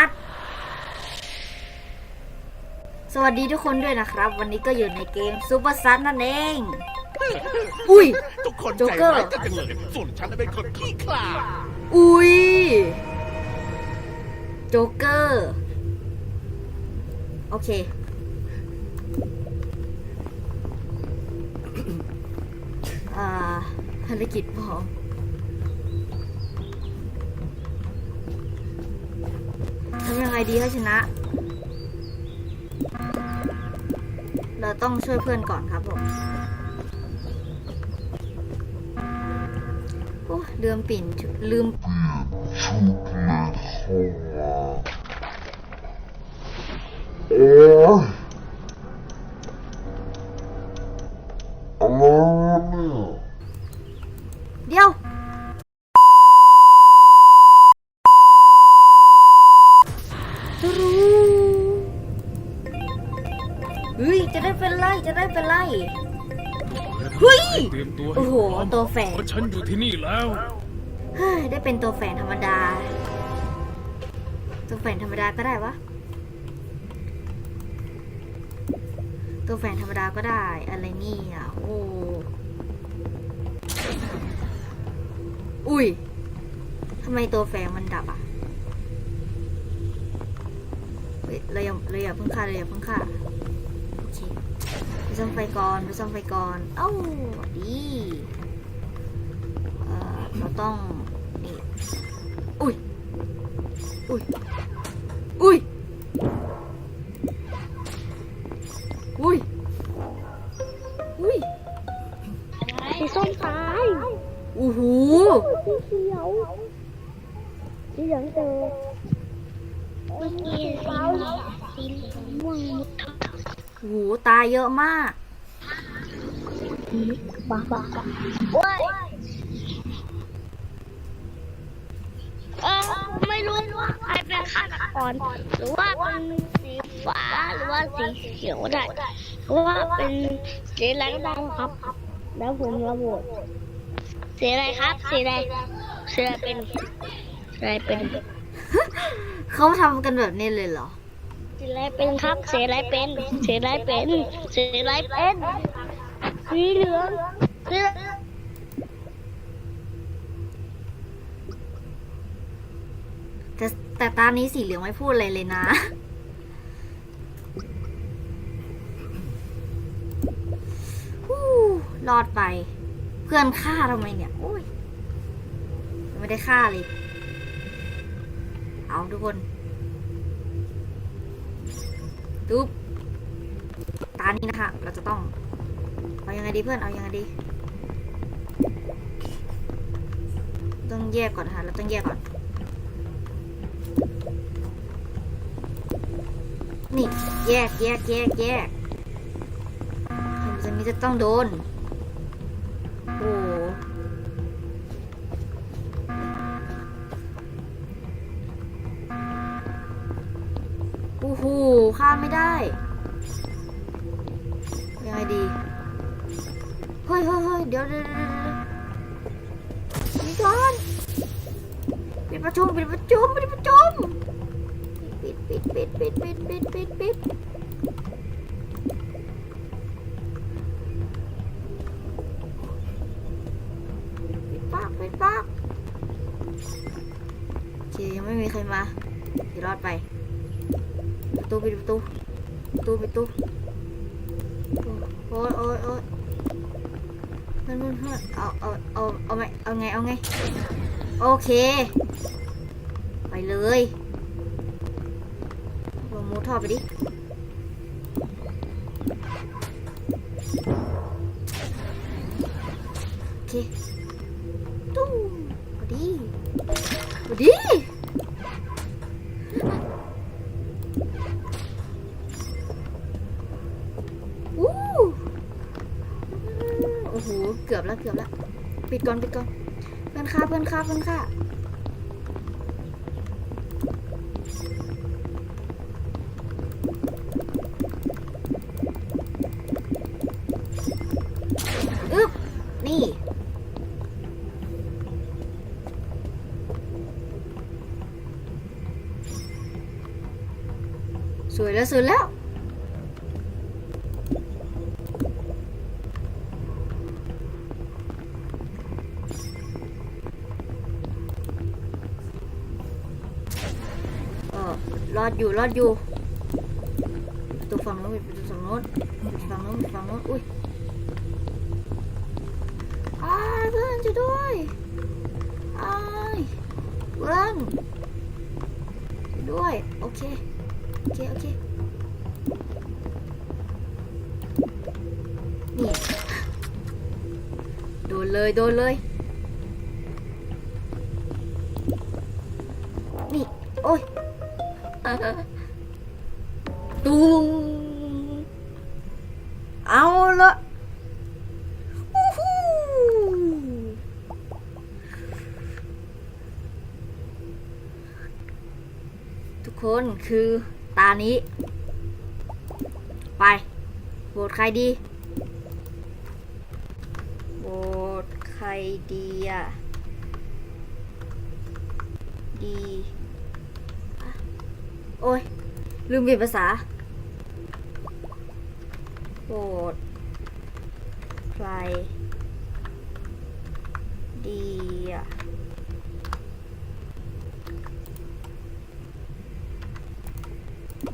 อัดสวัสดีทุกคนด้วยนะครับ วันนี้ก็อยู่ในเกมซูเปอร์ซันนั่นเอง อุ้ย ทุกคนโจ๊ใจกเกอร์ร้ายกันจังเลยส่วนฉันน่ะเป็นคนขี้ขลาดอุ้ยโจ๊กเกอร์ โอเค อ่าภารกิจพร้อม งไงดีให้ชนะ เราต้องช่วยเพื่อนก่อนครับผมโอ้ลืมปิ่นชุลืม เป็นไรจะได้เป็นไร เฮ้ย เตรียมตัวโอ้โหตัวแฝงเพราะฉันอยู่ที่นี่แล้ว เฮ้ยได้เป็นตัวแฝงธรรมดา ตัวแฝงธรรมดาก็ได้วะ ตัวแฝงธรรมดาก็ได้ อะไรนี่อะโอ้อุ้ยทำไมตัวแฝงมันดับอะเฮ้ยเราอย่าเราอย่าเพิ่งฆ่าเราอย่าเพิ่งฆ่าโอเค ไปซ่อมไฟก่อนไปซ่อมไฟก่อนเอ้าดีเอ่อเราต้องนี่อุ้ยอุ้ยอุ้ยอุ้ยอุ้ยสีส้มตายโอ้โหสีเขียวสีเหลืองเจอเมื่อกี้สีสีม่วงโอ้โหูตายเยอะมากบ้าบ้าว้ายเออไม่รู้ว่าใครเป็นฆาตกรหรือว่าเป็นสีฟ้าหรือว่าสีเขียวได้หรือว่าเป็นสีอะไรก็ได้ครับ แล้วผมระบุสีอะไรครับสีอะไรสีอะไรเป็นสีอะไรเป็น เขาทำกันแบบนี้เลยเหรอ สีอะไรเป็นครับสีอะไรเป็นสีอะไรเป็นสีอะไรเป็นสีเหลืองสีเหลืองแต่แต่ตานี้สีเหลืองไม่พูดอะไรเลยนะฮู้รอดไป เพื่อนฆ่าทำไมเนี่ย โอ้ย ไม่ได้ฆ่าเลย เอาทุกคน ตุ๊บตานี้นะคะ เราจะต้อง เอายังไงดีเพื่อน เอายังไงดี ต้องแยกก่อนนะคะเราต้องแยกก่อน นี่ แยกแยกแยกแยกทำจะมีจะต้องโดน โอ้ ข้ามไม่ได้ ยังไงดี เฮ้ยเฮ้ยเฮ้ยเดี๋ยวเดี๋ยวเดี๋ยวเดี๋ยวนี่ก่อนปิดประชุมปิดประชุมปิดประชุมปิดปิดปิดปิดปิดปิดปิดปิดปิดปากปิดปากโอเคยังไม่มีใครมาเดี๋ยวรอดไป ประตูปิดประตูประตูปิดประตูโอ้ยโอ้ยโอ้ยเพื่อนเพื่อนเพื่อนเอาเอาเอาเอาไงเอาไงเอาไงโอเค ไปเลยลงมูท่อไปดิโอเคตู้พอดีพอดี ล้วเกือบแล้วปิดก่อนปิดก่อนเพื่อนค่าเพื่อนค่าเพื่อนค่าอึ๊บนี่สวยแล้วสวยแล้ว รอดอยู่รอดอยู่ตัวฝั่งโน้นประตูฝั่งโน้นปิดฝั่งโน้นปิดฝั่งโน้นอุ้ยอ้าเพื่อนช่วยด้วยอ้ายเพื่อนด้วย โอเค โอเค โอเค นี่ โดนเลย โดนเลย นี่ โอ้ย ตูเอาละทุกคนคือตานี้ ไปโหวตใครดีโหวตใครดีอะดี โอ้ย ลืมเปลี่ยนภาษาโหวตใครดีอะ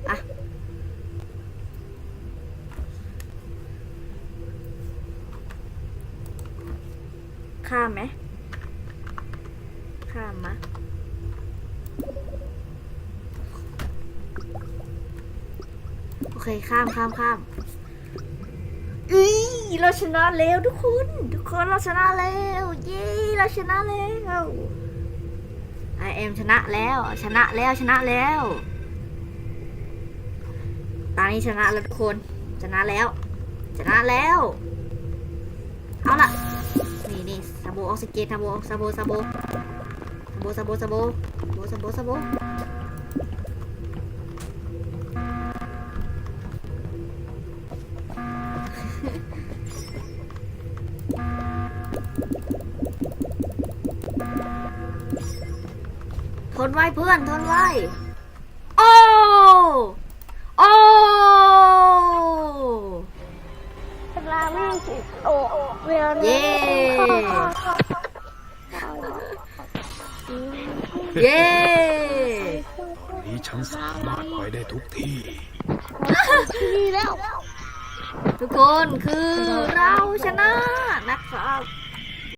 อะข้ามไหมข้ามมะ โอ เคข้ามข้ามข้ามอุ้ยเราชนะแล้วทุกคน ทุกคนเราชนะแล้วเย้เราชนะแล้วไอเอ็มชนะแล้ว ชนะแล้วชนะแล้วตอนนี้ชนะแล้วทุกคนชนะแล้ว ชนะแล้ว เอาละนี่นี่ซาโบออกซิเจนซาโบซาโบซาโบซาโบซาโบซาโบซาโบซาโบ ทนไว้เพื่อนทนไว้ โอ้โอ้เวลาไม่สิโอเวลาเย้เย้นี้ฉันสามารถไปได้ทุกที่ดีแล้ว ทุกคนคือเราชนะนะครับ